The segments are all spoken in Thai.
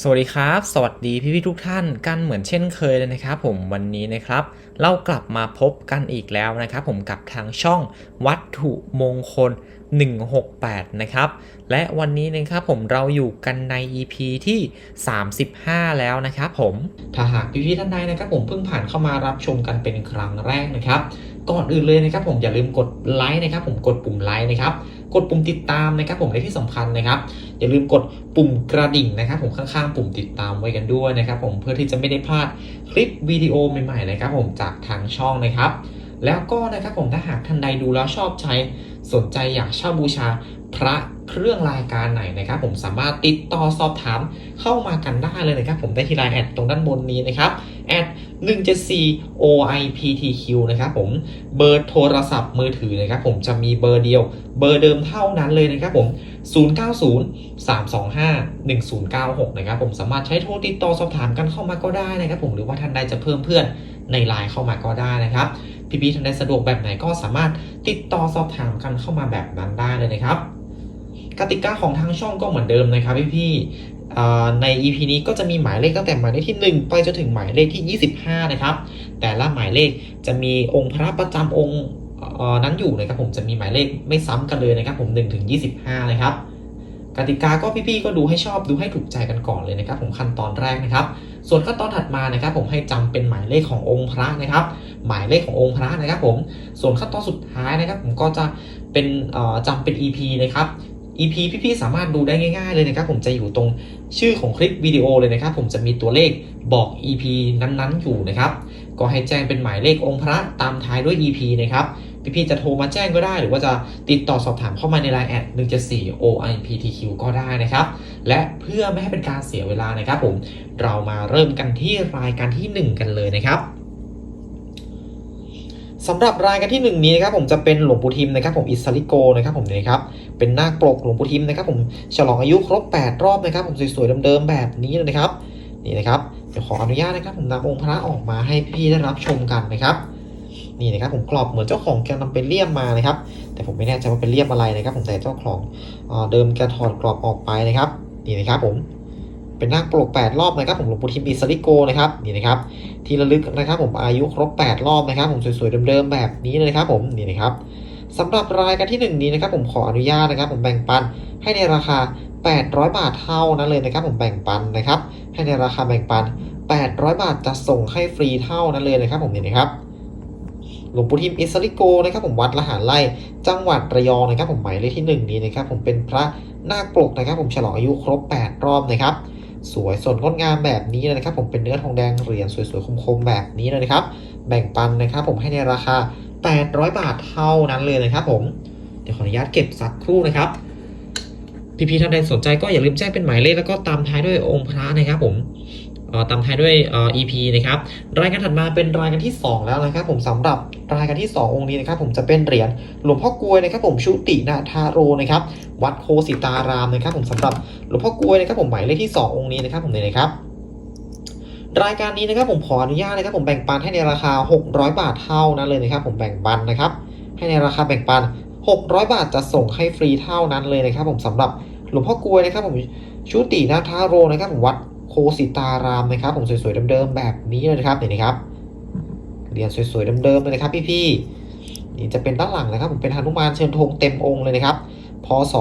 สวัสดีครับ สวัสดีพี่พี่ทุกท่านกันเหมือนเช่นเคยเลยนะครับ ผมวันนี้นะครับ เรากลับมาพบกันอีกแล้วนะครับ ผมกับทางช่องวัตถุมงคล 168 นะครับ และวันนี้นะครับผมเราอยู่กันใน EP ที่ 35 แล้วนะครับผม ถ้าหากพี่ๆท่านใดนะครับผมเพิ่งผ่านเข้ามารับชมกันเป็นครั้งแรกนะครับ ก่อนอื่นเลยนะครับผมอย่าลืมกดไลค์นะครับผมกดปุ่มไลค์นะครับ กดปุ่มติดตามนะครับผมและที่สำคัญนะครับ อย่าลืมกดปุ่มกระดิ่งนะครับ ผมข้างๆ ปุ่มติดตามไว้กันด้วยนะครับ ผมเพื่อที่จะไม่ได้พลาดคลิปวิดีโอใหม่ๆนะครับ ผมจากทางช่องนะครับแล้วก็นะครับผมถ้าหากท่านใดดูแล้วชอบใช้ สนใจอยากเช่าบูชาพระเครื่องรายการไหนนะครับ ผมสามารถติดต่อสอบถามเข้ามากันได้เลยนะครับ ผมได้ที่ไลน์แอดตรงด้านบนนี้นะครับแอด174 OIPTQ นะครับผมเบอร์โทรศัพท์มือถือนะครับ ผมจะมีเบอร์เดียว เบอร์เดิมเท่านั้นเลยนะครับผม 090 325 1096 นะครับผมสามารถใช้โทรติดต่อสอบถามกันเข้ามาก็ได้นะครับ ผมหรือว่าท่านใดจะเพิ่มเพื่อนในไลน์เข้ามาก็ได้นะครับ พี่ๆท่านใดสะดวกแบบไหนก็สามารถติดต่อสอบถามกันเข้ามาแบบนั้นได้เลยนะครับ กติกาของทางช่องก็เหมือนเดิมนะครับพี่ๆอ่ใน EP นี้ก็จะมีหมายเลขตั้งแต่หมายเลขที่ 1 ไปจนถึงหมายเลขที่ 25 นะครับ แต่ละหมายเลขจะมีองค์พระประจำองค์นั้นอยู่นะครับผมจะมีหมายเลขไม่ซ้ำกันเลยนะครับ ผม1ถึง25 นะครับกติกาก็พี่ๆก็ดูให้ชอบดูให้ถูกใจกันก่อนเลยนะครับ ผมขั้นตอนแรกนะครับ ส่วนขั้นตอนถัดมานะครับ ผมให้จำเป็นหมายเลขขององค์พระนะครับ หมายเลขขององค์พระนะครับผม ส่วนขั้นตอนสุดท้ายนะครับ ผมก็จะเป็นจำเป็น EP นะครับ EP พี่ๆสามารถดูได้ง่าย ๆ เลยนะครับ ผมจะอยู่ตรงชื่อของคลิปวิดีโอเลยนะครับ ผมจะมีตัวเลขบอก EP นั้นๆอยู่นะครับ ก็ให้แจ้งเป็นหมายเลของค์พระตามท้ายด้วย EP นะครับพี่ๆจะโทรมาแจ้งก็ได้ หรือว่าจะติดต่อสอบถามเข้ามาใน Line แอด174 OIPTQ ก็ได้นะครับ และเพื่อไม่ให้เป็นการเสียเวลานะครับผม เรามาเริ่มกันที่รายการที่ 1 กันเลยนะครับ สำหรับรายการที่ 1 นี้นะครับผมจะเป็นหลวงปู่ทิมนะครับผมอิสริโกนะครับผมนี่นะครับเป็นนาคปลกหลวงปู่ทิมนะครับผมฉลองอายุครบ 8 รอบนะครับผมสวยๆเดิมๆแบบนี้เลยนะครับนี่นะครับเดี๋ยวขออนุญาตนะครับผมนำองค์พระออกมาให้พี่ๆได้รับชมกันนะครับนี่นะครับผมกรอบเหมือนเจ้าของแกนำเป็นเลี่ยมมานะครับ แต่ผมไม่แน่ใจว่าเป็นเลี่ยมอะไรนะครับ ผมแต่เจ้าของเดิมแกถอดกรอบออกไปนะครับ นี่นะครับผม เป็นนาคปลก8 รอบนะครับผมหลวงปู่ทิมอิสริโกนะครับนี่นะครับที่ระลึกนะครับผมอายุครบ 8 รอบนะครับ ผมสวยๆเดิมๆแบบนี้เลยครับผมนี่นะครับสำหรับรายการที่ 1 นี้นะครับผมขออนุญาตนะครับ ผมแบ่งปันให้ในราคา 800 บาทเท่านั้นเลยนะครับ ผมแบ่งปันนะครับ ให้ในราคาแบ่งปัน 800 บาทจะส่งให้ฟรีเท่านั้นเลยนะครับ ผมนี่นะครับหลวงปู่ทิมอิสริโกนะครับผมวัดละหารไร่จังหวัดระยองนะครับ ผมหมายเลขที่ 1 นี้นะครับ ผมเป็นพระนาคปลกนะครับ ผมฉลองอายุครบ 8 รอบนะครับ สวยสดงดงามแบบนี้เลยนะครับ ผมเป็นเนื้อทองแดงเหรียญสวยๆคมๆแบบนี้เลยนะครับ แบ่งปันนะครับผมให้ในราคา 800 บาทเท่านั้นเลยนะครับ ผมเดี๋ยวขออนุญาตเก็บสักครู่นะครับพี่ๆท่านใดสนใจก็อย่าลืมแจ้งเป็นหมายเลขแล้วก็ตามท้ายด้วยองค์พระนะครับผม ตามท้ายด้วย EP นะครับรายการถัดมาเป็นรายการที่ 2 แล้วนะครับผมสำหรับรายการที่ 2 องค์นี้นะครับผมจะเป็นเหรียญหลวงพ่อกลวยนะครับผมชุตินาทาโรนะครับวัดโคสิตารามนะครับผมสำหรับหลวงพ่อกลวยนะครับผมหมายเลขที่ 2 องค์นี้นะครับผมเลยนะครับรายการนี้นะครับผมขออนุญาตนะครับผมแบ่งปันให้ในราคา 600 บาทเท่านั้นเลยนะครับผมแบ่งปันนะครับให้ในราคาแบ่งปัน 600 บาทจะส่งให้ฟรีเท่านั้นเลยนะครับผมสำหรับหลวงพ่อกลวยนะครับผมชุตินาทาโรนะครับผมวัด โคสิตารามนะครับผมสวยๆเดิมๆแบบนี้เลยนะครับนี่นะครับเหรียญสวยๆเดิมๆเลยนะครับพี่ๆนี่จะเป็นด้านหลังนะครับผมเป็นหนุมานเชิญธงเต็มองค์เลยนะครับพศ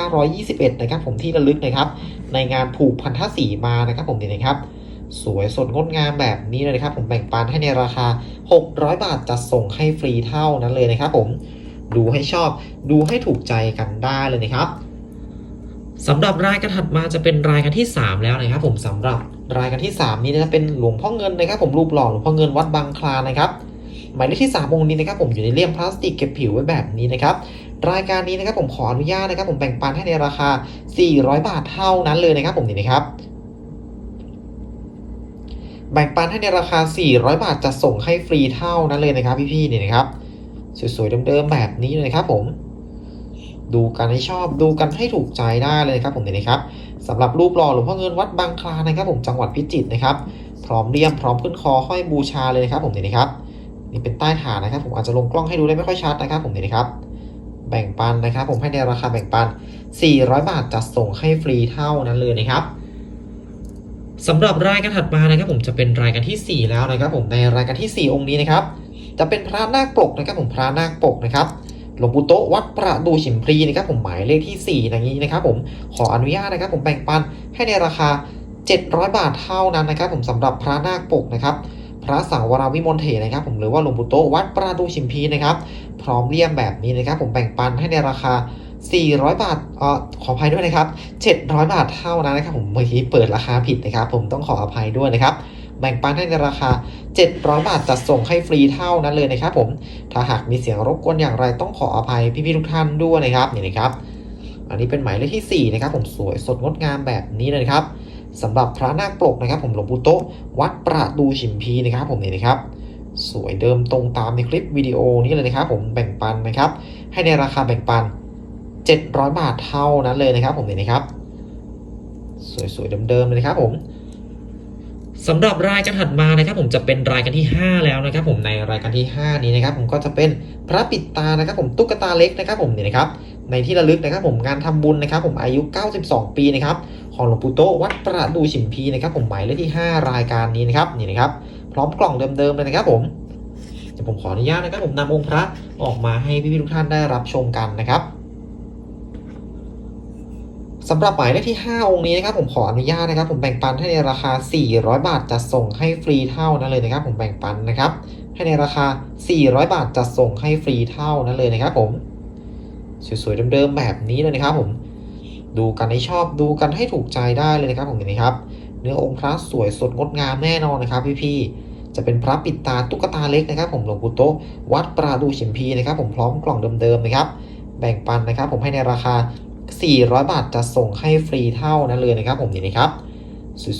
2521 นะครับผมที่ระลึกนะครับ ในงานผูกพันธสีมานะครับผมนี่นะครับ สวยสดงดงามแบบนี้เลยนะครับ ผมแบ่งปันให้ในราคา 600 บาทจะส่งให้ฟรีเท่านั้นเลยนะครับ ผมดูให้ชอบดูให้ถูกใจกันได้เลยนะครับ สำหรับรายการถัดมาจะเป็นรายการที่ 3 แล้วนะครับ ผมสำหรับรายการที่ 3 นี้จะเป็นหลวงพ่อเงินนะครับ ผมรูปหล่อหลวงพ่อเงินวัดบางคลานนะครับหมายเลขที่3องค์นี้นะครับ ผมอยู่ในเลี่ยมพลาสติกเก็บผิวไว้แบบนี้นะครับรายการนี้นะครับผมขออนุญาตนะครับ ผมแบ่งปันให้ในราคา 400 บาทเท่านั้นเลยนะครับ ผมนี่นะครับ แบ่งปันให้ในราคา 400 บาทจะส่งให้ฟรีเท่านั้นเลยนะครับ พี่ๆนี่นะครับ สวยๆเดิมๆแบบนี้เลยครับผม ดูกันให้ชอบดูกันให้ถูกใจได้เลยนะครับผมนี่นะครับสำหรับรูปหล่อหลวงพ่อเงินวัดบางคลานนะครับ ผมจังหวัดพิจิตรนะครับ พร้อมเลี่ยมพร้อมขึ้นคอห้อยบูชาเลยนะครับผมนี่นะครับนี่เป็นใต้ฐานนะครับ ผมอาจจะลงกล้องให้ดูได้ไม่ค่อยชัดนะครับ ผมนี่นะครับ แบ่งปันนะครับ ผมให้ในราคาแบ่งปัน 400 บาทจะส่งให้ฟรีเท่านั้นเลยนะครับสำหรับรายการถัดมานะครับ ผมจะเป็นรายการที่ 4 แล้วนะครับ ผมในรายการทีสี่4 องค์นี้นะครับ จะเป็นพระนาคปกนะครับ ผมพระนาคปกนะครับ หลวงปู่โตวัดประดูฉิมพลีนะครับผมหมายเลขที่ 4 อย่างนี้นะครับผมขออนุญาตนะครับผมแบ่งปันให้ในราคา 700 บาทเท่านั้นนะครับผมสำหรับพระนาคปกนะครับพระสังวรวิมลเถรนะครับผมหรือว่าหลวงปู่โตวัดประดูฉิมพีนะครับพร้อมเลี่ยมแบบนี้นะครับผมแบ่งปันให้ในราคา 400 บาทเอ่อขออภัยด้วยนะครับ 700 บาทเท่านั้นนะครับผมเมื่อกี้เปิดราคาผิดนะครับ ผมต้องขออภัยด้วยนะครับ แบ่งปันให้ในราคา 700 บาทจัดส่งให้ฟรีเท่านั้นเลยนะครับผม ถ้าหากมีเสียงรบกวนอย่างไรต้องขออภัยพี่ๆทุกท่านด้วยนะครับนี่นะครับ อันนี้เป็นหมายเลขที่4นะครับผมสวยสดงดงามแบบนี้เลยครับสำหรับพระนาคปลกนะครับ ผมหลวงปู่โตวัดประดูฉิมพีนะครับ ผมนี่นะครับ สวยเดิมตรงตามในคลิปวิดีโอนี้เลยนะครับ ผมแบ่งปันนะครับ ให้ในราคาแบ่งปัน 700 บาทเท่านั้นเลยนะครับ ผมนี่นะครับ สวยๆเดิมๆเลยนะครับผม สำหรับรายการถัดมานะครับ ผมจะเป็นรายการที่ 5 แล้วนะครับ ผมในรายการที่ 5 นี้นะครับ ผมก็จะเป็นพระปิดตานะครับ ผมตุ๊กตาเล็กนะครับ ผมนี่นะครับ ในที่ระลึกนะครับ ผมงานทำบุญนะครับ ผมอายุ 92 ปีนะครับของหลวงปู่โตวัดประดูฉิมพีนะครับ ผมหมายเลขที่ 5 รายการนี้นะครับนี่นะครับ พร้อมกล่องเดิมๆเลยนะครับ ผมเดี๋ยวผมขออนุญาตนะครับ ผมนำองค์พระออกมาให้พี่ๆทุกท่านได้รับชมกันนะครับ สำหรับหมายเลขที่ 5 องค์นี้นะครับผมขออนุญาตนะครับ ผมแบ่งปันให้ในราคา 400 บาทจะส่งให้ฟรีเท่านั้นเลยนะครับ ผมแบ่งปันนะครับ ให้ในราคา 400 บาทจะส่งให้ฟรีเท่านั้นเลยนะครับ ผมสวยๆเดิมๆแบบนี้เลยนะครับ ผมดูกันให้ชอบดูกันให้ถูกใจได้เลยนะครับ ผมเห็นไหมครับ เนื้อองค์พระสวยสดงดงามแน่นอนนะครับ พี่ๆจะเป็นพระปิดตาตุ๊กตาเล็กนะครับผมหลวงปู่โตวัดปราดูฉิมพีนะครับ ผมพร้อมกล่องเดิมๆนะครับ แบ่งปันนะครับ ผมให้ในราคา 400 บาทจะส่งให้ฟรีเท่านั้นเลยนะครับผมนี่นะครับ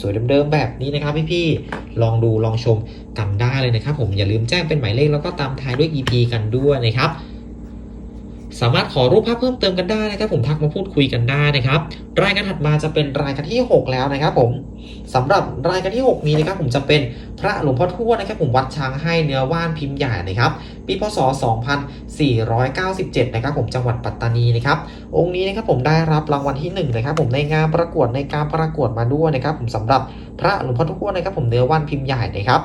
สวยๆเดิมๆแบบนี้นะครับพี่ๆลองดูลองชมกันได้เลยนะครับผมอย่าลืมแจ้งเป็นหมายเลขแล้วก็ตามท้ายด้วย EP กันด้วยนะครับ สามารถขอรูปภาพเพิ่มเติมกันได้นะครับผมทักมาพูดคุยกันได้นะครับ รายการถัดมาจะเป็นรายการที่ 6 แล้วนะครับผมสำหรับรายการที่ 6 นี้นะครับผมจะเป็นพระหลวงพ่อทวดนะครับผมวัดช้างให้เนื้อว่านพิมพ์ใหญ่นะครับปีพศ 2497 นะครับผมจังหวัดปัตตานีนะครับองค์นี้นะครับผมได้รับรางวัลที่1นะครับผมในงานประกวดในการประกวดมาด้วยนะครับผมสำหรับพระหลวงพ่อทวดนะครับผมเนื้อว่านพิมพ์ใหญ่นะครับ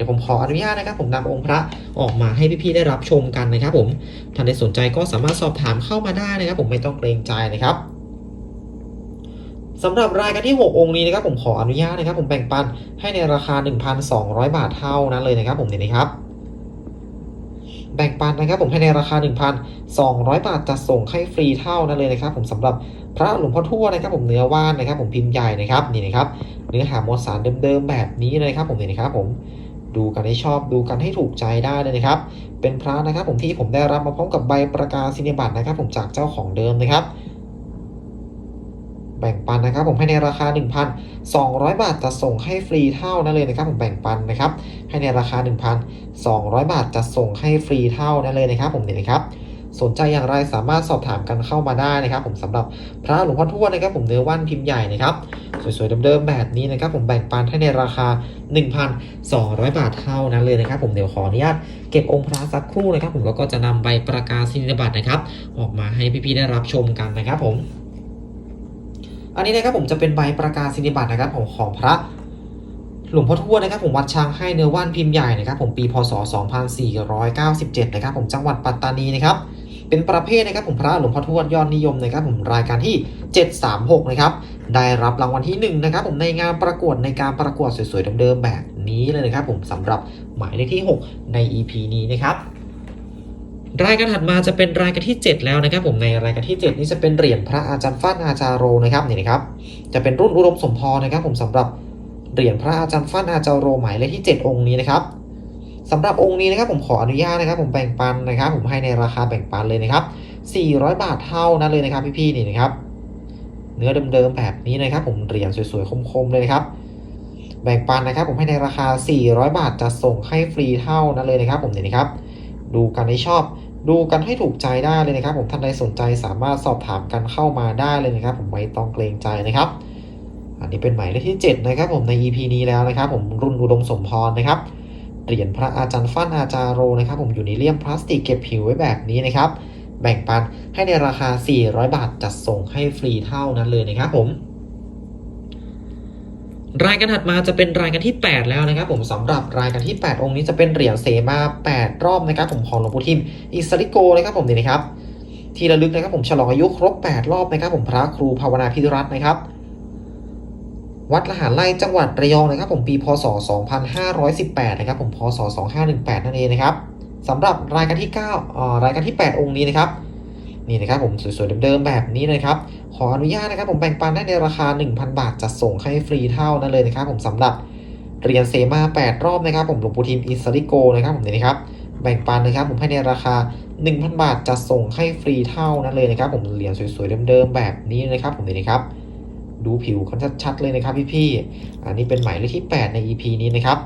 ดี๋ยวผมขออนุญาตนะครับ ผมนำองค์พระออกมาให้พี่ๆได้รับชมกันนะครับ ผมท่านใดสนใจก็สามารถสอบถามเข้ามาได้นะครับ ผมไม่ต้องเกรงใจนะครับสำหรับรายการที่ 6 องค์นี้นะครับ ผมขออนุญาตนะครับ ผมแบ่งปันให้ในราคา 1,200 บาทเท่านั้นเลยนะครับ ผมเนี่ยนะครับ แบ่งปันนะครับ ผมให้ในราคา 1,200 บาทจะส่งให้ฟรีเท่านั้นเลยนะครับ ผมสำหรับพระหลวงพ่อทั่วนะครับ ผมเนื้อว่านนะครับ ผมพิมพ์ใหญ่นะครับนี่นะครับ เนื้อหามวลสารเดิมๆแบบนี้เลยครับ ผมเนี่ยนะครับผม ดูกันให้ชอบดูกันให้ถูกใจได้เลยนะครับ เป็นพระนะครับผมที่ผมได้รับมาพร้อมกับใบประกาศนียบัตรนะครับ ผมจากเจ้าของเดิมนะครับ แบ่งปันนะครับ ผมให้ในราคา 1,200 บาทจะส่งให้ฟรีเท่านั้นเลยนะครับ ผมแบ่งปันนะครับ ให้ในราคา 1,200 บาทจะส่งให้ฟรีเท่านั้นเลยนะครับ ผมเนี่ยนะครับ สนใจอย่างไรสามารถสอบถามกันเข้ามาได้นะครับ ผมสำหรับพระหลวงพ่อทวดนะครับผมเนื้อว่านพิมพ์ใหญ่นะครับสวยๆเดิมๆแบบนี้นะครับ ผมแบ่งปันให้ในราคา 1,200 บาทเท่านั้นเลยนะครับ ผมเดี๋ยวขออนุญาตเก็บองค์พระสักครู่นะครับ ผมแล้วก็จะนำใบประกาศนียบัตรนะครับ ออกมาให้พี่ๆได้รับชมกันนะครับ ผม อันนี้นะครับผมจะเป็นใบประกาศนียบัตรนะครับของของพระหลวงพ่อทวดนะครับผมวัดช้างให้เนื้อว่านพิมพ์ใหญ่นะครับผมปีพศ 2497 นะครับผมจังหวัดปัตตานีนะครับ เป็นประเภทนะครับผมพระหลวงพ่อทวดยอดนิยมนะครับผมรายการที่ 736 นะครับ ได้รับรางวัลที่1นะครับผมในงานประกวดในการประกวดสวยๆเดิมๆแบบนี้เลยนะครับผมสำหรับหมายเลขที่ 6 ใน EP นี้นะครับรายการถัดมาจะเป็นรายการที่ 7 แล้วนะครับ ผมในรายการที่ 7 นี้จะเป็นเหรียญพระอาจารย์ฟั่นอาจารย์โรนะครับนี่นะครับ จะเป็นรุ่นอุดมสมพรนะครับ ผมสำหรับเหรียญพระอาจารย์ฟั่นอาจารย์โรหมายเลขที่ 7 องค์นี้นะครับ สำหรับองค์นี้นะครับผมขออนุญาตนะครับ ผมแบ่งปันนะครับ ผมให้ในราคาแบ่งปันเลยนะครับ 400 บาทเท่านั้นเลยนะครับ พี่ๆนี่นะครับ เนื้อเดิมๆแบบนี้นะครับ ผมเหรียญสวยๆคมๆเลยนะครับ แบ่งปันนะครับ ผมให้ในราคา 400 บาทจะส่งให้ฟรีเท่านั้นเลยนะครับ ผมเนี่ยนะครับ ดูกันให้ชอบ ดูกันให้ถูกใจได้เลยนะครับ ผมท่านใดสนใจสามารถสอบถามกันเข้ามาได้เลยนะครับ ผมไม่ต้องเกรงใจนะครับอันนี้เป็นหมายเลขที่ 7 นะครับ ผมใน EP นี้แล้วนะครับ ผมรุ่นอุดมสมพรนะครับ เหรียญพระอาจารย์ฟั่นอาจารย์โรนะครับผมอยู่ในเลี่ยมพลาสติกเก็บผิวไว้แบบนี้นะครับ แบ่งปันให้ในราคา 400 บาทจัดส่งให้ฟรีเท่านั้นเลยนะครับผมรายการถัดมาจะเป็นรายการที่ 8 แล้วนะครับ ผมสำหรับรายการที่ 8 องค์นี้จะเป็นเหรียญเสมา 8 รอบนะครับ ผมของหลวงปู่ทิมอิสริโกนะครับผมนี่นะครับ ที่ระลึกนะครับผมฉลองอายุครบ 8 รอบนะครับ ผมพระครูภาวนาพิรัตน์นะครับ วัดละหารไร่จังหวัดระยองนะครับ ผมปีพศ 2518 นะครับ ผมพศ 2518 นั่นเองนะครับสำหรับรายการที่9อ่ารายการที่ 8 องค์นี้นะครับนี่นะครับผมสวยๆเดิมๆแบบนี้นะครับ ขออนุญาตนะครับ ผมแบ่งปันได้ในราคา 1,000 บาทจัดส่งให้ฟรีเท่านั้นเลยนะครับ ผมสำหรับเหรียญเซมา 8 รอบนะครับ ผมหลวงปู่ทิมอิสริโกนะครับผมนี่นะครับแบ่งปันนะครับ ผมให้ในราคา 1,000 บาทจัดส่งให้ฟรีเท่านั้นเลยนะครับ ผมเหรียญสวยๆเดิมๆแบบนี้นะครับ ผมนี่นะครับ ดูผิวกันชัดๆเลยนะครับพี่ๆอันนี้เป็นหมายเลขที่ 8 ใน EP นี้นะครับ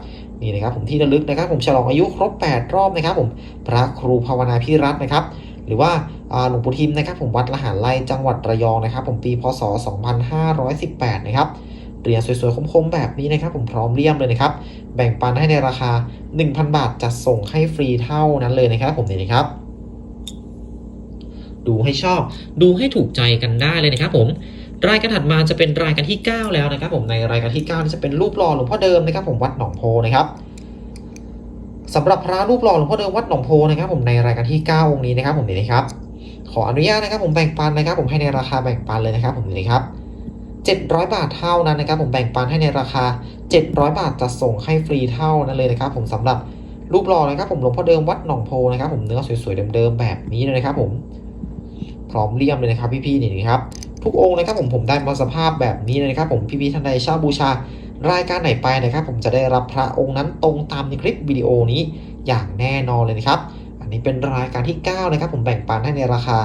นี่นะครับผมที่ระลึกนะครับ ผมฉลองอายุครบ 8 รอบนะครับ ผมพระครูภาวนาพิรัตน์นะครับ หรือว่าหลวงปู่ทิมนะครับ ผมวัดละหารไร่จังหวัดระยองนะครับ ผมปีพศ 2518 นะครับเหรียญสวยๆคมๆแบบนี้นะครับ ผมพร้อมเลี่ยมเลยนะครับ แบ่งปันให้ในราคา 1,000 บาทจัดส่งให้ฟรีเท่านั้นเลยนะครับ ผมนี่นะครับดูให้ชอบ ดูให้ถูกใจกันได้เลยนะครับผม รายการถัดมาจะเป็นรายการที่ 9 แล้วนะครับ ผมในรายการที่ 9 นี่จะเป็นรูปหล่อหลวงพ่อเดิมนะครับ ผมวัดหนองโพนะครับสำหรับพระรูปหล่อหลวงพ่อเดิมวัดหนองโพนะครับ ผมในรายการที่ 9 องค์นี้นะครับผมนี่นะครับ ขออนุญาตนะครับ ผมแบ่งปันนะครับ ผมให้ในราคาแบ่งปันเลยนะครับ ผมนี่นะครับ700 บาทเท่านั้นนะครับ ผมแบ่งปันให้ในราคา 700 บาทจะส่งให้ฟรีเท่านั้นเลยนะครับ ผมสำหรับรูปหล่อนะครับ ผมหลวงพ่อเดิมวัดหนองโพนะครับ ผมเนื้อสวยๆเดิมๆแบบนี้เลยนะครับ ผมพร้อมเลี่ยมเลยนะครับพี่ๆนี่นะครับ ทุกองค์นะครับผมผมได้มาสภาพแบบนี้นะครับ ผมพี่ๆท่านใดเช่าบูชารายการไหนไปนะครับ ผมจะได้รับพระองค์นั้นตรงตามในคลิปวิดีโอนี้อย่างแน่นอนเลยนะครับ อันนี้เป็นรายการที่ 9 นะครับ ผมแบ่งปันให้ในราคา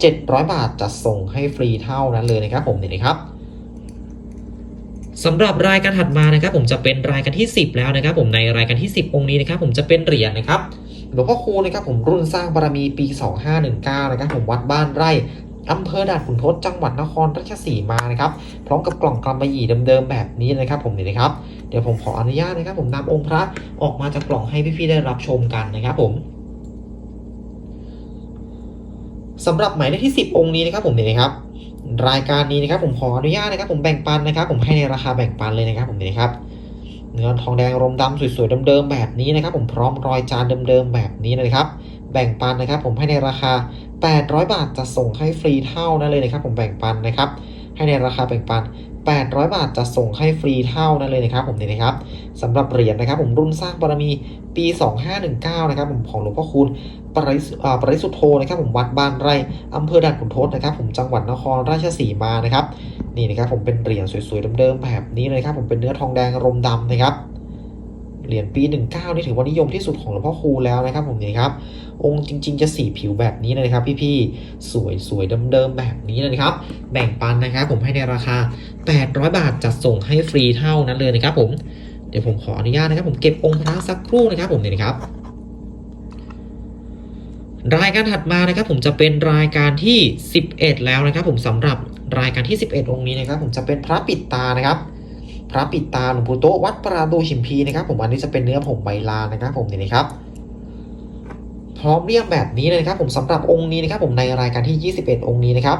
700 บาทจะส่งให้ฟรีเท่านั้นเลยนะครับ ผมนี่นะครับสำหรับรายการถัดมานะครับ ผมจะเป็นรายการที่ 10 แล้วนะครับ ผมในรายการที่ 10 องค์นี้นะครับ ผมจะเป็นเหรียญนะครับหลวงพ่อคูนะครับผมรุ่นสร้างบารมีปี 2519 นะครับผมวัดบ้านไร่ อำเภอด่านขุนทดจังหวัดนครราชสีมานะครับ พร้อมกับกล่องกำมะหยี่เดิมๆแบบนี้นะครับ ผมนี่นะครับ เดี๋ยวผมขออนุญาตนะครับ ผมนำองค์พระออกมาจากกล่องให้พี่ๆได้รับชมกันนะครับผมสำหรับหมายเลขที่ 10 องค์นี้นะครับผมนี่นะครับ รายการนี้นะครับ ผมขออนุญาตนะครับ ผมแบ่งปันนะครับ ผมให้ในราคาแบ่งปันเลยนะครับ ผมนี่นะครับเนื้อทองแดงรมดำสวยๆเดิมๆแบบนี้นะครับ ผมพร้อมรอยจานเดิมๆแบบนี้นะครับ แบ่งปันนะครับ ผมให้ในราคา 800 บาทจะส่งให้ฟรีเท่านั้นเลยนะครับ ผมแบ่งปันนะครับ ให้ในราคาแบ่งปัน 800 บาทจะส่งให้ฟรีเท่านั้นเลยนะครับ ผมนี่นะครับสำหรับเหรียญนะครับ ผมรุ่นสร้างบารมีปี 2519 นะครับ ผมของหลวงพ่อคูณปริสปริสุทธโธนะครับผมวัดบ้านไร่อำเภอด่านขุนทดนะครับ ผมจังหวัดนครราชสีมานะครับนี่นะครับผมเป็นเหรียญสวยๆเดิมๆแบบนี้เลยครับ ผมเป็นเนื้อทองแดงรมดำนะครับ เหรียญปี 19 นี่ถือว่านิยมที่สุดของหลวงพ่อคูแล้วนะครับผมนี่ครับ องค์จริง ๆ จะสีผิวแบบนี้เลยนะครับ พี่ๆ สวยๆเดิมๆแบบนี้เลยนะครับ แบ่งปันนะครับผมให้ในราคา 800 บาทจัดส่งให้ฟรีเท่านั้นเลยนะครับผมเดี๋ยวผมขออนุญาตนะครับ ผมเก็บองค์พระสักครู่นะครับผมนี่นะครับรายการถัดมานะครับผมจะเป็นรายการที่ 11 แล้วนะครับ ผมสำหรับรายการที่ 11 องค์นี้นะครับ ผมจะเป็นพระปิดตานะครับ พระปิดตาหลวงปู่โตวัดปราโดชิมพีนะครับ ผมอันนี้จะเป็นเนื้อผงใบลานนะครับ ผมนี่นะครับพร้อมเรียงแบบนี้เลยนะครับผมสำหรับองค์นี้นะครับผมในรายการที่ 21 องค์นี้นะครับ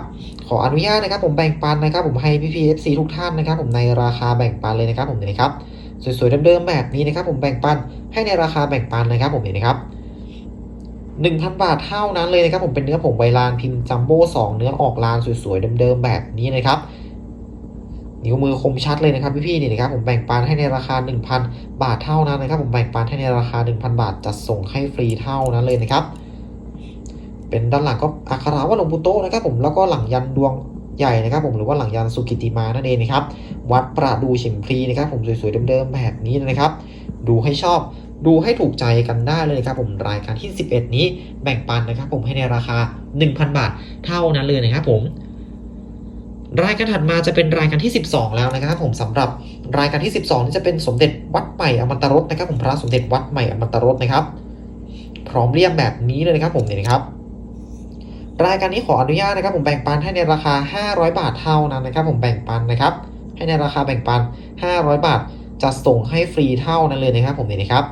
ขออนุญาตนะครับผมแบ่งปันนะครับ ผมให้พี่พีเอฟซีทุกท่านนะครับผมในราคาแบ่งปันเลยนะครับ ผมนี่นะครับสวยๆเดิมๆแบบนี้นะครับ ผมแบ่งปันให้ในราคาแบ่งปันนะครับ ผมนี่นะครับ1,000 บาทเท่านั้นเลยนะครับ ผมเป็นเนื้อผงใบลานพิมพ์จัมโบ้2เนื้อออกลานสวยๆเดิมๆแบบนี้นะครับ นิ้วมือคมชัดเลยนะครับพี่ๆนี่นะครับผมแบ่งปันให้ในราคา 1,000 บาทเท่านั้นนะครับ ผมแบ่งปันให้ในราคา 1,000 บาทจัดส่งให้ฟรีเท่านั้นเลยนะครับ เป็นด้านหลังก็อักขระว่าหลวงปู่โตนะครับ ผมแล้วก็หลังยันดวงใหญ่นะครับ ผมหรือว่าหลังยันสุกิติมานั่นเองนะครับ วัดประดูฉิมพลีนะครับ ผมสวยๆเดิมๆแบบนี้นะครับ ดูให้ชอบดูให้ถูกใจกันได้เลยนะครับผมรายการที่ 11 นี้แบ่งปันนะครับ ผมให้ในราคา 1,000 บาทเท่านั้นเลยนะครับผม รายการถัดมาจะเป็นรายการที่ 12 แล้วนะครับผมสำหรับรายการที่ 12นี่จะเป็นสมเด็จวัดใหม่อมตรสนะครับผมพระสมเด็จวัดใหม่อมตรสนะครับ พร้อมเรียมแบบนี้เลยนะครับผมเนี่นะครับ รายการนี้ขออนุญาตนะครับ ผมแบ่งปันให้ในราคา 500 บาทเท่านั้นนะครับ ผมแบ่งปันนะครับ ให้ในราคาแบ่งปัน 500 บาทจะส่งให้ฟรีเท่านั้นเลยนะครับ ผมเนี่นะครับ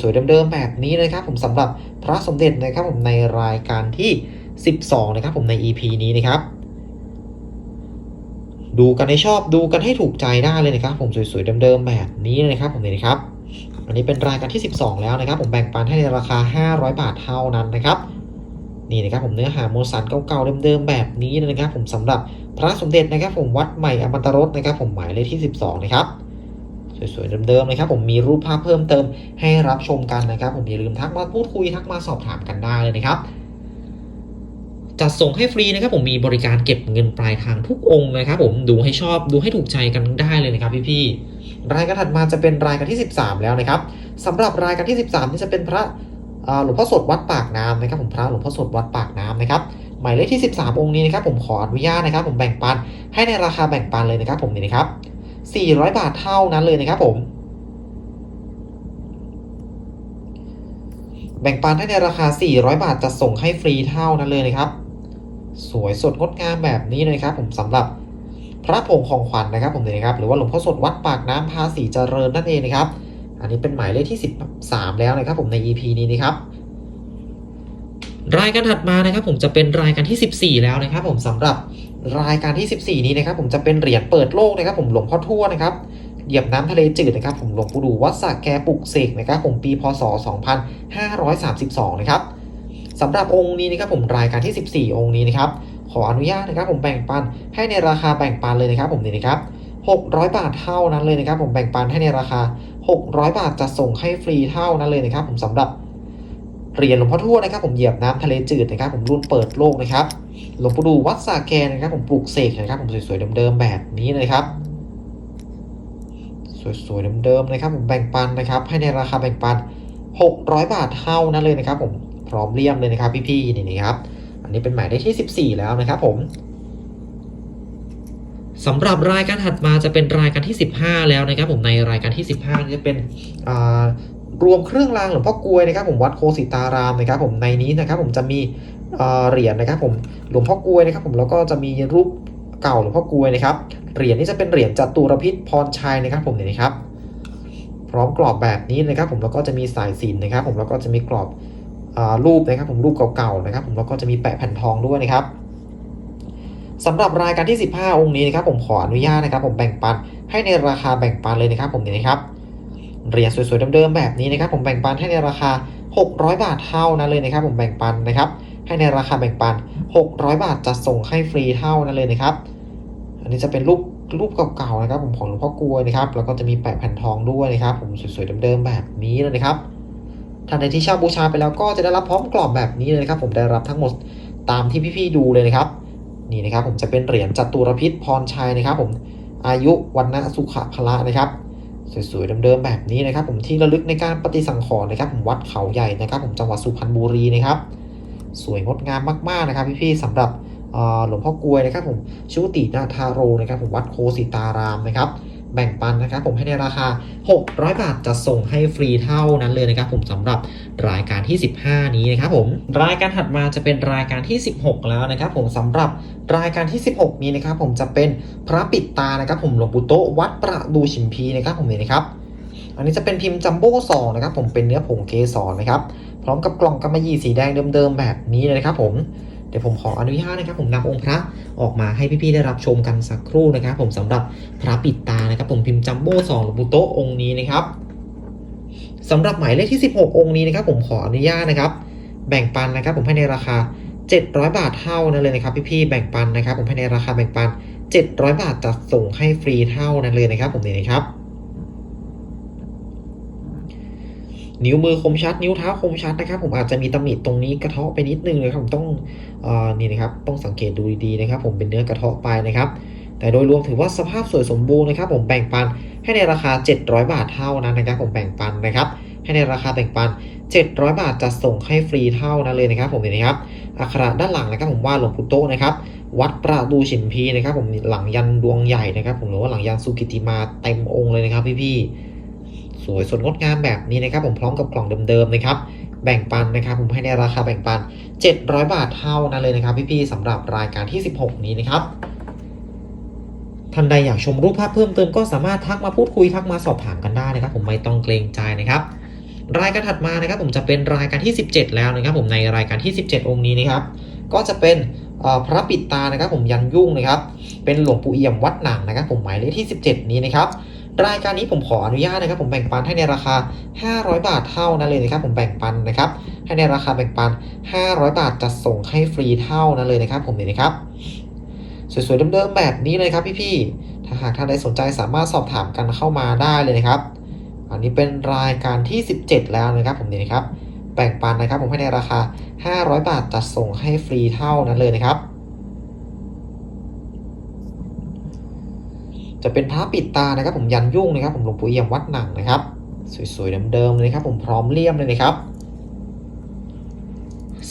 สวยๆเดิมๆแบบนี้เลยครับ ผมสำหรับพระสมเด็จนะครับ ผมในรายการที่ 12 นะครับ ผมใน EP นี้นะครับ ดูกันให้ชอบดูกันให้ถูกใจได้เลยนะครับ ผมสวยๆเดิมๆแบบนี้เลยนะครับ ผมนี่นครับ อันนี้เป็นรายการที่ 12 แล้วนะครับ ผมแบ่งปันให้ในราคา 500 บาทเท่านั้นนะครับนี่นะครับผมเนื้อหาโมสันเก่าๆเดิมๆแบบนี้นะครับ ผมสำหรับพระสมเด็จนะครับ ผมวัดใหม่อมตรสนะครับ ผมหมายเลขที่ 12 นะครับสวยๆเดิมๆนะครับผมมีรูปภาพเพิ่มเติมให้รับชมกันนะครับ ผมอย่าลืมทักมาพูดคุยทักมาสอบถามกันได้เลยนะครับ จัดส่งให้ฟรีนะครับผมมีบริการเก็บเงินปลายทางทุกองค์นะครับผมดูให้ชอบดูให้ถูกใจกันได้เลยนะครับพี่ๆรายการถัดมาจะเป็นรายการที่ 13 แล้วนะครับสำหรับรายการที่ 13นี่จะเป็นพระหลวงพ่อสดวัดปากน้ำนะครับผมพระหลวงพ่อสดวัดปากน้ำนะครับหมายเลขที่ 13 องค์นี้นะครับผมขออนุญาตนะครับ ผมแบ่งปันให้ในราคาแบ่งปันเลยนะครับ ผมนี่นะครับ400 บาทเท่านั้นเลยนะครับผม แบ่งปันให้ในราคา 400 บาทจะส่งให้ฟรีเท่านั้นเลยนะครับ สวยสดงดงามแบบนี้เลยครับผมสำหรับพระผงของขวัญนะครับผมเลยนะครับหรือว่าหลวงพ่อสดวัดปากน้ำภาษีเจริญนั่นเองนะครับ อันนี้เป็นหมายเลขที่ 13 แล้วนะครับผมใน EP นี้นะครับรายการถัดมานะครับ ผมจะเป็นรายการที่ 14 แล้วนะครับ ผมสำหรับรายการที่ 14 นี้นะครับ ผมจะเป็นเหรียญเปิดโลกนะครับ ผมหลวงพ่อทั่วนะครับเหยียบน้ำทะเลจืดนะครับ ผมหลวงปู่ดูวัดสระแกปลุกเสกนะครับ ผมปีพศ 2532 นะครับ สำหรับองค์นี้นะครับผมรายการที่ 14 องค์นี้นะครับขออนุญาตนะครับผมแบ่งปันให้ในราคาแบ่งปันเลยนะครับผมนี่นะครับ600 บาทเท่านั้นเลยนะครับผมแบ่งปันให้ในราคา 600 บาทจะส่งให้ฟรีเท่านั้นเลยนะครับผมสำหรับเหรียญหลวงพ่อทวดนะครับผมเหยียบน้ำทะเลจืดนะครับผมรุ่นเปิดโลกนะครับหลวงปู่ดูวัดสระแกนะครับผมปลูกเสกนะครับผมสวยๆเดิมๆแบบนี้เลยครับ สวยๆเดิมๆนะครับผมแบ่งปันนะครับให้ในราคาแบ่งปัน 600 บาทเท่านั้นเลยนะครับผม พร้อมเลี่ยมเลยนะครับพี่ๆนี่นะครับ อันนี้เป็นหมายเลขที่ 14 แล้วนะครับผมสำหรับรายการถัดมาจะเป็นรายการที่ 15 แล้วนะครับ ผมในรายการที่ 15นี่จะเป็นรวมเครื่องรางหลวงพ่อกลวยนะครับ ผมวัดโคสิตารามนะครับ ผมในนี้นะครับ ผมจะมีเหรียญนะครับ ผมหลวงพ่อกลวยนะครับ ผมแล้วก็จะมีรูปเก่าหลวงพ่อกลวยนะครับเหรียญนี้จะเป็นเหรียญจัตุรพิษพรชัยนะครับ ผมเนี่ยนะครับ พร้อมกรอบแบบนี้นะครับ ผมแล้วก็จะมีสายสินนะครับ ผมแล้วก็จะมีกรอบ รูปนะครับผมรูปเก่าๆนะครับผมแล้วก็จะมีแปะแผ่นทองด้วยนะครับสำหรับรายการที่ 15 องค์นี้นะครับผมขออนุญาตนะครับ ผมแบ่งปันให้ในราคาแบ่งปันเลยนะครับ ผมนี่นะครับเหรียญสวยๆเดิมๆแบบนี้นะครับ ผมแบ่งปันให้ในราคา 600 บาทเท่านั้นเลยนะครับ ผมแบ่งปันนะครับ ให้ในราคาแบ่งปัน 600 บาทจะส่งให้ฟรีเท่านั้นเลยนะครับ อันนี้จะเป็นรูปรูปเก่าๆนะครับ ผมของหลวงพ่อกลวยนะครับ แล้วก็จะมีแปะแผ่นทองด้วยนะครับ ผมสวยๆเดิมๆแบบนี้เลยนะครับ ท่านใดที่เช่าบูชาไปแล้วก็จะได้รับพร้อมกรอบแบบนี้เลยครับ ผมได้รับทั้งหมดตามที่พี่ๆดูเลยนะครับ นี่นะครับผมจะเป็นเหรียญจัตุรพิษพรชัยนะครับ ผมอายุวันนะสุขะพละนะครับสวยๆเดิมๆแบบนี้นะครับ ผมที่ระลึกในการปฏิสังขรณ์นะครับ ผมวัดเขาใหญ่นะครับ ผมจังหวัดสุพรรณบุรีนะครับ สวยงดงามมากๆนะครับ พี่ๆสำหรับหลวงพ่อกลวยนะครับ ผมชุตินาทาโรนะครับ ผมวัดโคสิตารามนะครับ แบ่งปันนะครับผมให้ในราคา 600 บาทจะส่งให้ฟรีเท่านั้นเลยนะครับผมสำหรับรายการที่ 15 นี้นะครับผมรายการถัดมาจะเป็นรายการที่ 16 แล้วนะครับผมสำหรับรายการที่ 16 นี้นะครับผมจะเป็นพระปิดตานะครับผมหลวงปู่โตวัดประดูชิมพีนะครับผมนี่นะครับ อันนี้จะเป็นพิมพ์จัมโบ้สองนะครับผมเป็นเนื้อผงเกสรนะครับพร้อมกับกล่องกำมะหยี่สีแดงเดิมๆแบบนี้เลยนะครับผม ดี๋ยวผมขออนุญาตนะครับ ผมนำองค์พระออกมาให้พี่ๆได้รับชมกันสักครู่นะครับ ผมสำหรับพระปิดตานะครับ ผมพิมพ์จัมโบ้สองหลวงปู่โตองค์นี้นะครับสำหรับหมายเลขที่ 16 องค์นี้นะครับ ผมขออนุญาตนะครับ แบ่งปันนะครับ ผมให้ในราคา 700 บาทเท่านั้นเลยนะครับ พี่ๆแบ่งปันนะครับ ผมให้ในราคาแบ่งปัน 700 บาทจะส่งให้ฟรีเท่านั้นเลยนะครับ ผมนี่นะครับ นิ้วมือคมชัด นิ้วเท้าคมชัดนะครับ ผมอาจจะมีตำหนิตรงนี้กระเทาะไปนิดนึงนะครับผมต้องอนี่นะครับต้องสังเกตดูดีๆนะครับ ผมเป็นเนื้อกระเทาะไปนะครับ แต่โดยรวมถือว่าสภาพสวยสมบูรณ์นะครับ ผมแบ่งปันให้ในราคา 700 บาทเท่านั้นนะครับ ผมแบ่งปันนะครับ ให้ในราคาแบ่งปัน 700 บาทจะส่งให้ฟรีเท่านั้นเลยนะครับ ผมนี่นะครับอักขระด้านหลังนะครับ ผมว่าหลวงปู่โตนะครับวัดประดูฉิมพีนะครับ ผมหลังยันดวงใหญ่นะครับ ผมหรือว่าหลังยันสุกิติมาเต็มองค์เลยนะครับพี่ๆ สวยสดงดงามแบบนี้นะครับ ผมพร้อมกับกล่องเดิมๆนะครับ แบ่งปันนะครับ ผมให้ในราคาแบ่งปัน 700 บาทเท่านั้นเลยนะครับ พี่ๆสำหรับรายการที่ 16 นี้นะครับท่านใดอยากชมรูปภาพเพิ่มเติมก็สามารถทักมาพูดคุยทักมาสอบถามกันได้นะครับ ผมไม่ต้องเกรงใจนะครับ รายการถัดมานะครับ ผมจะเป็นรายการที่ 17 แล้วนะครับ ผมในรายการที่ 17 องค์นี้นะครับ ก็จะเป็นพระปิดตานะครับ ผมยันยุ่งนะครับ เป็นหลวงปู่เอี่ยมวัดหนังนะครับ ผมหมายเลขที่ 17 นี้นะครับ รายการนี้ผมขออนุญาตนะครับ ผมแบ่งปันให้ในราคา 500 บาทเท่านั้นเลยนะครับ ผมแบ่งปันนะครับ ให้ในราคาแบ่งปัน 500 บาทจัดส่งให้ฟรีเท่านั้นเลยนะครับ ผมนี่นะครับ สวยๆเดิมๆแบบนี้เลยครับพี่ๆถ้าหากท่านใดสนใจสามารถสอบถามกันเข้ามาได้เลยนะครับ อันนี้เป็นรายการที่ 17 แล้วนะครับ ผมนี่นะครับ แบ่งปันนะครับ ผมให้ในราคา 500 บาทจัดส่งให้ฟรีเท่านั้นเลยนะครับ จะเป็นพระปิดตานะครับ ผมยันยุ่งนะครับ ผมหลวงปู่เอี่ยมวัดหนังนะครับ สวยๆเดิมๆเลยครับ ผมพร้อมเลี่ยมเลยนะครับ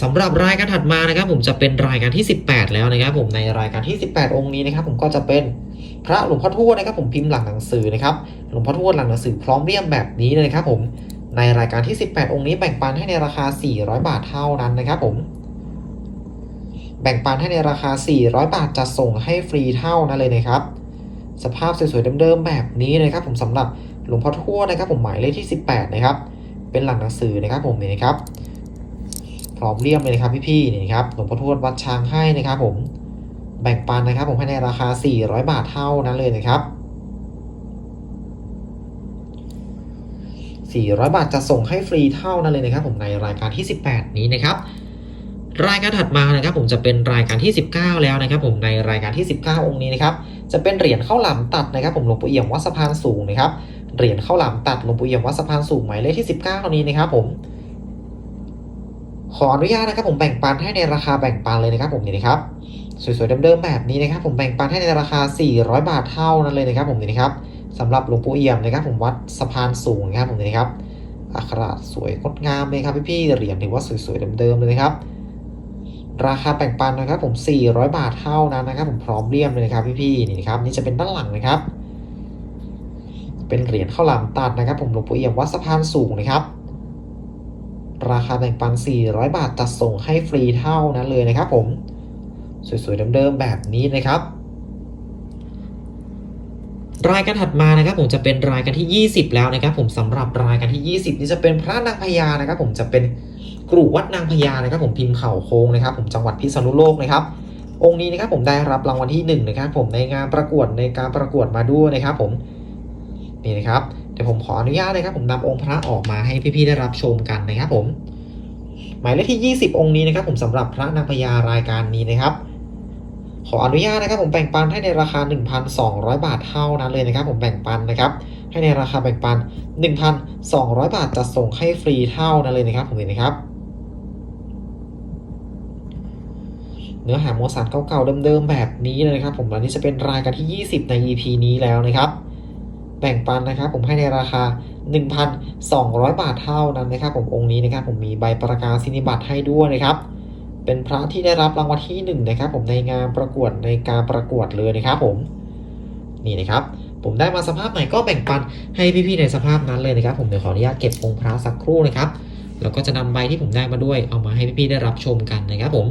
สำหรับรายการถัดมานะครับ ผมจะเป็นรายการที่ 18 แล้วนะครับ ผมในรายการที่ 18 องค์นี้นะครับ ผมก็จะเป็นพระหลวงพ่อทวดนะครับ ผมพิมพ์หลังหนังสือนะครับหลวงพ่อทวดหลังหนังสือพร้อมเลี่ยมแบบนี้เลยนะครับ ผมในรายการที่ 18 องค์นี้แบ่งปันให้ในราคา 400 บาทเท่านั้นนะครับ ผม แบ่งปันให้ในราคา 400 บาทจะส่งให้ฟรีเท่านั้นเลยนะครับ สภาพสวยๆเดิมๆแบบนี้เลยครับ ผมสำหรับหลวงพ่อทวดนะครับ ผมหมายเลขที่ 18 นะครับ เป็นหลังหนังสือนะครับ ผมนี่นะครับพร้อมเลี่ยมเลยนะครับพี่ๆนี่ครับหลวงพ่อทวดวัดช้างให้นะครับ ผมแบ่งปันนะครับ ผมให้ในราคา 400 บาทเท่านั้นเลยนะครับ 400 บาทจะส่งให้ฟรีเท่านั้นเลยนะครับ ผมในรายการที่ 18 นี้นะครับ รายการถัดมานะครับผมจะเป็นรายการที่ 19 แล้วนะครับ ผมในรายการที่ 19 องค์นี้นะครับจะเป็นเหรียญข้าวหลามตัดนะครับ ผมหลวงปู่เอี่ยมวัดสะพานสูงนะครับเหรียญข้าวหลามตัดหลวงปู่เอี่ยมวัดสะพานสูงหมายเลขที่ 19 นี้นะครับ ผม ขออนุญาตนะครับ ผมแบ่งปันให้ในราคาแบ่งปันเลยนะครับ ผมนี่นะครับสวยๆเดิมๆแบบนี้นะครับ ผมแบ่งปันให้ในราคา 400 บาทเท่านั้นเลยนะครับ ผมนี่นะครับสำหรับหลวงปู่เอี่ยมนะครับ ผมวัดสะพานสูงนะครับ ผมนี่นะครับอักขระสวยงดงามเลยครับพี่ๆเหรียญถือว่าสวยๆเดิมๆเลยนะครับ ราคาแบ่งปันนะครับผม 400 บาทเท่านั้นนะครับ ผมพร้อมเลี่ยมเลยครับพี่ๆนี่นะครับนี่จะเป็นด้านหลังนะครับ เป็นเหรียญข้าวหลามตัดนะครับ ผมหลวงปู่เอี่ยมวัดสะพานสูงนะครับ ราคาแบ่งปัน 400 บาทจัดส่งให้ฟรีเท่านั้นเลยนะครับ ผมสวยๆเดิมๆแบบนี้นะครับ รายการถัดมานะครับ ผมจะเป็นรายการที่ 20 แล้วนะครับ ผมสำหรับรายการที่ 20 นี่จะเป็นพระนางพญานะครับ ผมจะเป็น กรุวัดนางพญานะครับผมพิมพ์เข่าโค้งนะครับผมจังหวัดพิษณุโลกนะครับองค์นี้นะครับผมได้รับรางวัลที่1นะครับผมในงานประกวดในการประกวดมาด้วยนะครับผมนี่นะครับเดี๋ยวผมขออนุญาตนะครับผมนำองค์พระออกมาให้พี่ๆได้รับชมกันนะครับผม หมายเลขที่ 20 องค์นี้นะครับผมสำหรับพระนางพญารายการนี้นะครับ ขออนุญาตนะครับผมแบ่งปันให้ในราคา 1,200 บาทเท่านั้นเลยนะครับ ผมแบ่งปันนะครับ ให้ในราคาแบ่งปัน 1,200 บาทจะส่งให้ฟรีเท่านั้นเลยนะครับผมเห็นนะครับ เนื้อหาโมสารเก่าๆเดิมๆแบบนี้เลยนะครับ ผมอันนี้จะเป็นรายการที่ 20 ใน EP นี้แล้วนะครับ แบ่งปันนะครับ ผมให้ในราคา 1,200 บาทเท่านั้นนะครับ ผมองค์นี้นะครับ ผมมีใบประกาศนียบัตรให้ด้วยนะครับ เป็นพระที่ได้รับรางวัลที่หนึ่งนะครับ ผมในงานประกวดในการประกวดเลยนะครับ ผมนี่นะครับผมได้มาสภาพไหนก็แบ่งปันให้พี่ๆในสภาพนั้นเลยนะครับ ผมเดี๋ยวขออนุญาตเก็บองค์พระสักครู่นะครับแล้วก็จะนำใบที่ผมได้มาด้วยเอามาให้พี่ๆได้รับชมกันนะครับผม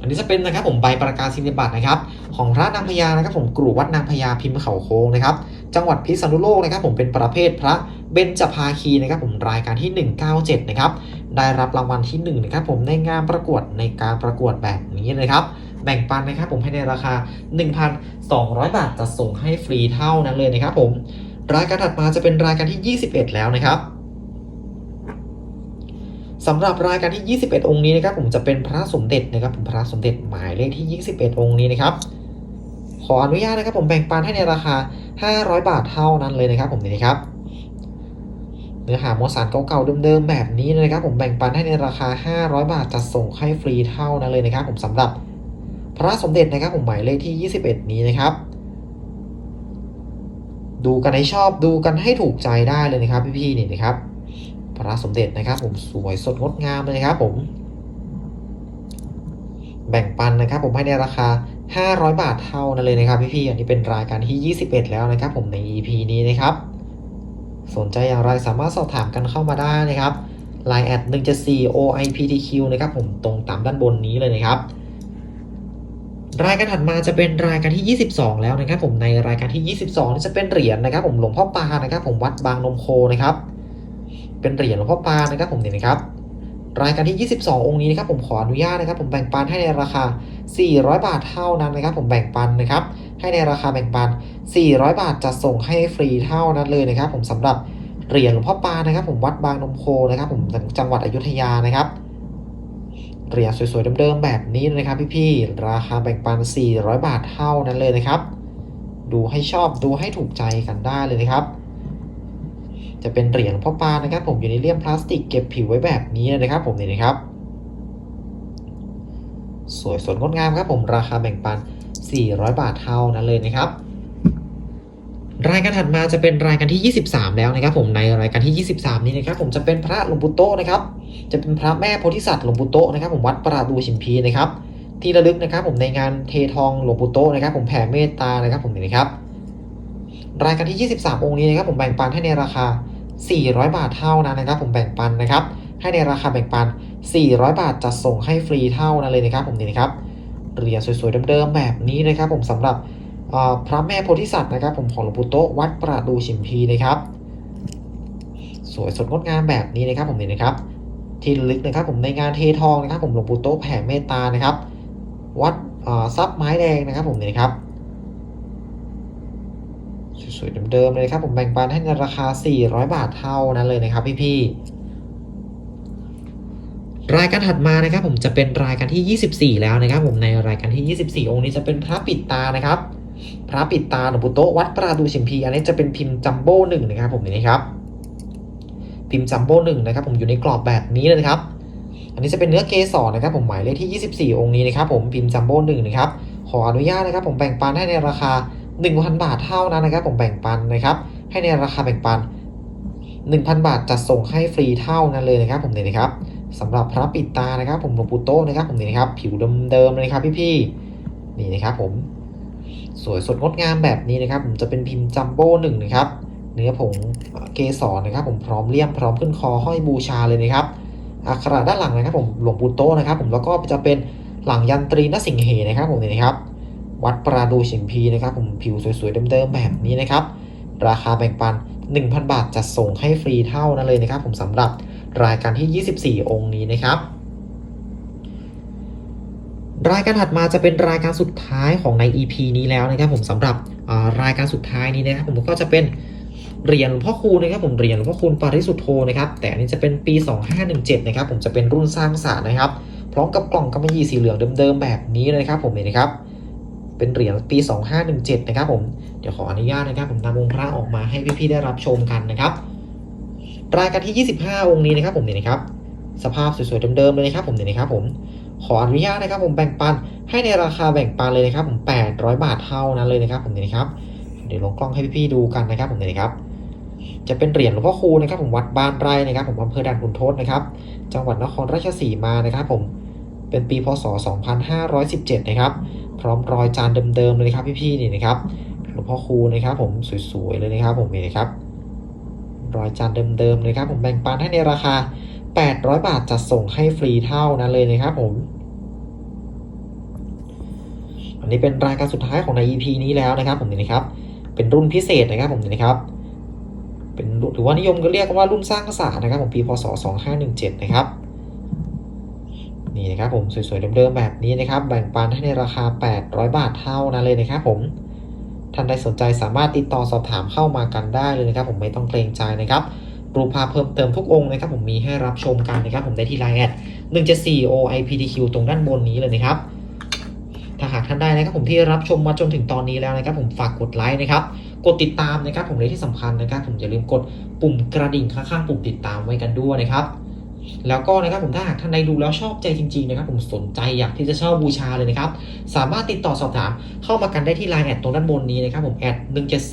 อันนี้จะเป็นนะครับผมใบประกาศนียบัตรนะครับ ของพระนางพญานะครับ ผมกรุวัดนางพญาพิมพ์เขาโค้งนะครับ จังหวัดพิษณุโลกนะครับ ผมเป็นประเภทพระเบญจภาคีนะครับ ผมรายการที่ 197 นะครับ ได้รับรางวัลที่1นะครับ ผมในงานประกวดในการประกวดแบบนี้นะครับ แบ่งปันนะครับผมให้ในราคา 1,200 บาทจะส่งให้ฟรีเท่านั้นเลยนะครับ ผมรายการถัดมาจะเป็นรายการที่ 21 แล้วนะครับ สำหรับรายการที่ 21 องค์นี้นะครับผมจะเป็นพระสมเด็จนะครับผมพระสมเด็จหมายเลขที่ 21 องค์นี้นะครับขออนุญาตนะครับผมแบ่งปันให้ในราคา 500 บาทเท่านั้นเลยนะครับผมนี่นะครับเนื้อหาโมสารเก่าๆเดิมๆแบบนี้นะครับ ผมแบ่งปันให้ในราคา 500 บาทจะส่งให้ฟรีเท่านั้นเลยนะครับ ผมสำหรับพระสมเด็จนะครับ ผมหมายเลขที่ 21 นี้นะครับ ดูกันให้ชอบดูกันให้ถูกใจได้เลยนะครับพี่ๆนี่นะครับ พระสมเด็จนะครับ ผมสวยสดงดงามเลยครับ ผม แบ่งปันนะครับ ผมให้ในราคา 500 บาทเท่านั้นเลยนะครับพี่ๆอันนี้เป็นรายการที่ 21 แล้วนะครับ ผมใน EP นี้นะครับ สนใจอย่างไรสามารถสอบถามกันเข้ามาได้นะครับ Line แอด174 OIPTQ นะครับ ผมตรงตามด้านบนนี้เลยนะครับรายการถัดมาจะเป็นรายการที่ 22 แล้วนะครับ ผมในรายการที่ 22นี่จะเป็นเหรียญนะครับ ผมหลวงพ่อปานะครับ ผมวัดบางนมโคนะครับ เป็นเหรียญหลวงพ่อปานะครับผมเนี่นะครับ รายการที่ 22 องค์นี้นะครับผมขออนุญาตนะครับ ผมแบ่งปันให้ในราคา 400 บาทเท่านั้นนะครับ ผมแบ่งปันนะครับ ให้ในราคาแบ่งปัน 400 บาทจะส่งให้ฟรีเท่านั้นเลยนะครับ ผมสำหรับเหรียญหลวงพ่อปานนะครับ ผมวัดบางนมโคนะครับ ผมจังหวัดอยุธยานะครับเหรียญสวยๆเดิมๆแบบนี้นะครับ พี่ๆราคาแบ่งปัน 400 บาทเท่านั้นเลยนะครับ ดูให้ชอบดูให้ถูกใจกันได้เลยนะครับ จะเป็นเหรียญพ่อปานนะครับ ผมอยู่ในเลี่ยมพลาสติกเก็บผิวไว้แบบนี้นะครับ ผมนี่นะครับ สวยสดงดงามครับ ผมราคาแบ่งปัน 400 บาทเท่านั้นเลยนะครับรายการถัดมาจะเป็นรายการที่ 23 แล้วนะครับ ผมในรายการที่ 23 นี้นะครับ ผมจะเป็นพระหลวงปู่โตนะครับ จะเป็นพระแม่โพธิสัตว์หลวงปู่โตนะครับ ผมวัดปราดูชิมพีนะครับ ที่ระลึกนะครับ ผมในงานเททองหลวงปู่โตนะครับ ผมแผ่เมตตานะครับ ผมนี่นะครับ รายการที่ 23 องค์นี้นะครับผมแบ่งปันให้ในราคา 400 บาทเท่านั้นนะครับ ผมแบ่งปันนะครับ ให้ในราคาแบ่งปัน 400 บาทจะส่งให้ฟรีเท่านั้นเลยนะครับ ผมนี่นะครับเหรียญสวยๆเดิมๆแบบนี้นะครับ ผมสำหรับพระแม่โพธิสัตว์นะครับ ผมของหลวงปู่โตวัดประดูชิมพีนะครับ สวยสดงดงามแบบนี้นะครับ ผมนี่นะครับ ที่ลึกนะครับ ผมในงานเททองนะครับ ผมหลวงปู่โตแผ่เมตตานะครับ วัดเอ่อทรัพย์ไม้แดงนะครับ ผมนี่นะครับ สวยๆเดิมๆเลยครับ ผมแบ่งปันให้ในราคา 400 บาทเท่านั้นเลยนะครับพี่ๆรายการถัดมานะครับ ผมจะเป็นรายการที่ 24 แล้วนะครับ ผมในรายการที่ 24 องค์นี้จะเป็นพระปิดตานะครับ พระปิดตาหลวงปู่โตวัดปราดูชิมพี อันนี้จะเป็นพิมพ์จัมโบ้หนึ่งนะครับ ผมนี่นะครับพิมพ์จัมโบ้หนึ่งนะครับ ผมอยู่ในกรอบแบบนี้เลยนะครับอันนี้จะเป็นเนื้อเกสรนะครับผมหมายเลขที่ 24 องค์นี้นะครับผมพิมพ์จัมโบ้หนึ่งนะครับขออนุญาตนะครับผมแบ่งปันให้ในราคา 1,000 บาทเท่านั้นนะครับผมแบ่งปันนะครับ ให้ในราคาแบ่งปัน 1,000 บาทจะส่งให้ฟรีเท่านั้นเลยนะครับ ผมนี่นะครับสำหรับพระปิดตานะครับ ผมหลวงปู่โตะนะครับ ผมนี่นะครับ ผิวเดิมๆเลยครับพี่ๆนี่นะครับ ผมสวยสดงดงามแบบนี้นะครับ ผมจะเป็นพิมพ์จัมโบ้หนึ่งนะครับ เนื้อผงเกสรนะครับ ผมพร้อมเลี่ยมพร้อมขึ้นคอห้อยบูชาเลยนะครับอักขระด้านหลังนะครับ ผมหลวงปู่โตะนะครับ ผมแล้วก็จะเป็นหลังยันตรีนสิงเหนะครับ ผมนี่นะครับ วัดปราดูชิมพีนะครับผมผิวสวยๆเดิมๆแบบนี้นะครับ ราคาแบ่งปัน 1,000 บาทจะส่งให้ฟรีเท่านั้นเลยนะครับ ผมสำหรับรายการที่ 24 องค์นี้นะครับรายการถัดมาจะเป็นรายการสุดท้ายของใน EP นี้แล้วนะครับผมสำหรับรายการสุดท้ายนี้นะครับผมก็จะเป็นเหรียญหลวงพ่อคูณนะครับผมเหรียญหลวงพ่อคูณปาริสุทธโธนะครับแต่อันนี้จะเป็นปี 2517นะครับผมจะเป็นรุ่นสร้างสรรค์นะครับพร้อมกับกล่องกำมะหยี่สีเหลืองเดิมๆแบบนี้เลยนะครับผมนี่นะครับ เป็นเหรียญปี 2517 นะครับผมเดี๋ยวขออนุญาตนะครับผมนำองค์พระออกมาให้พี่ๆได้รับชมกันนะครับรายการที่ 25 องค์นี้นะครับผมเนี่ยนะครับสภาพสวยๆเดิมๆเลยนะครับผมเนี่ยนะครับผมขออนุญาตนะครับผมแบ่งปันให้ในราคาแบ่งปันเลยนะครับผม 800 บาทเท่านั้นเลยนะครับผมเนี่ยนะครับเดี๋ยวลงกล้องให้พี่ๆดูกันนะครับผมเนี่ยนะครับจะเป็นเหรียญหลวงพ่อคูนะครับผมวัดบ้านไร่นะครับ ผมอำเภอด่านขุนทดนะครับ จังหวัดนครราชสีมานะครับ ผมเป็นปีพศ 2517 นะครับ พร้อมรอยจานเดิมๆเลยครับพี่ๆนี่นะครับหลวงพ่อครูนะครับ ผมสวยๆเลยนะครับ ผมนี่นะครับ รอยจานเดิมๆเลยครับ ผมแบ่งปันให้ในราคา 800 บาทจัดส่งให้ฟรีเท่านั้นเลยนะครับ ผมอันนี้เป็นรายการสุดท้ายของใน EP นี้แล้วนะครับ ผมนี่นะครับ เป็นรุ่นพิเศษนะครับผมนี่นะครับ เป็นหรือว่านิยมก็เรียกว่ารุ่นสร้างสารนะครับผมปีพศ2517นะครับ นี่นะครับผมสวยๆเดิมๆแบบนี้นะครับ แบ่งปันให้ในราคา 800 บาทเท่านั้นเลยนะครับผมท่านใดสนใจสามารถติดต่อสอบถามเข้ามากันได้เลยนะครับ ผมไม่ต้องเกรงใจนะครับรูปภาพเพิ่มเติมทุกองค์นะครับผมมีให้รับชมกันนะครับ ผมได้ที่ไลน์แอด174 OIPTQ ตรงด้านบนนี้เลยนะครับถ้าหากท่านได้นะครับผมที่รับชมมาจนถึงตอนนี้แล้วนะครับ ผมฝากกดไลค์นะครับ กดติดตามนะครับ ผมเลยที่สำคัญนะครับ ผมอย่าลืมกดปุ่มกระดิ่งข้างๆปุ่มติดตามไว้กันด้วยนะครับ แล้วก็นะครับผมถ้าหากท่านใดดูแล้วชอบใจจริงๆนะครับผมสนใจอยากที่จะเช่าบูชาเลยนะครับสามารถติดต่อสอบถามเข้ามากันได้ที่ไลน์แอดตรงด้านบนนี้นะครับผมแอด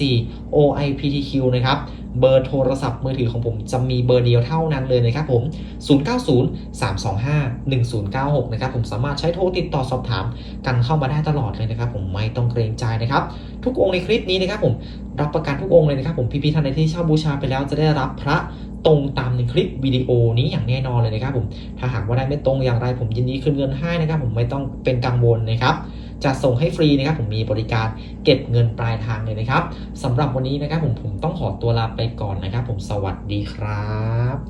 174 OIPTQ นะครับเบอร์โทรศัพท์มือถือของผมจะมีเบอร์เดียวเท่านั้นเลยนะครับผม 090 325 1096 นะครับผมสามารถใช้โทรติดต่อสอบถามกันเข้ามาได้ตลอดเลยนะครับ ผมไม่ต้องเกรงใจนะครับ ทุกองค์ในคลิปนี้นะครับผมรับประกันทุกองค์เลยนะครับผมพี่ๆท่านใดที่เช่าบูชาไปแล้วจะได้รับพระ ตรงตามในคลิปวิดีโอนี้อย่างแน่นอนเลยนะครับผม ถ้าหากว่าได้ไม่ตรงอย่างไรผมยินดีคืนเงินให้นะครับ ผมไม่ต้องเป็นกังวลนะครับจะส่งให้ฟรีนะครับผมมีบริการเก็บเงินปลายทางเลยนะครับสำหรับวันนี้นะครับผมผมต้องขอตัวลาไปก่อนนะครับ ผมสวัสดีครับ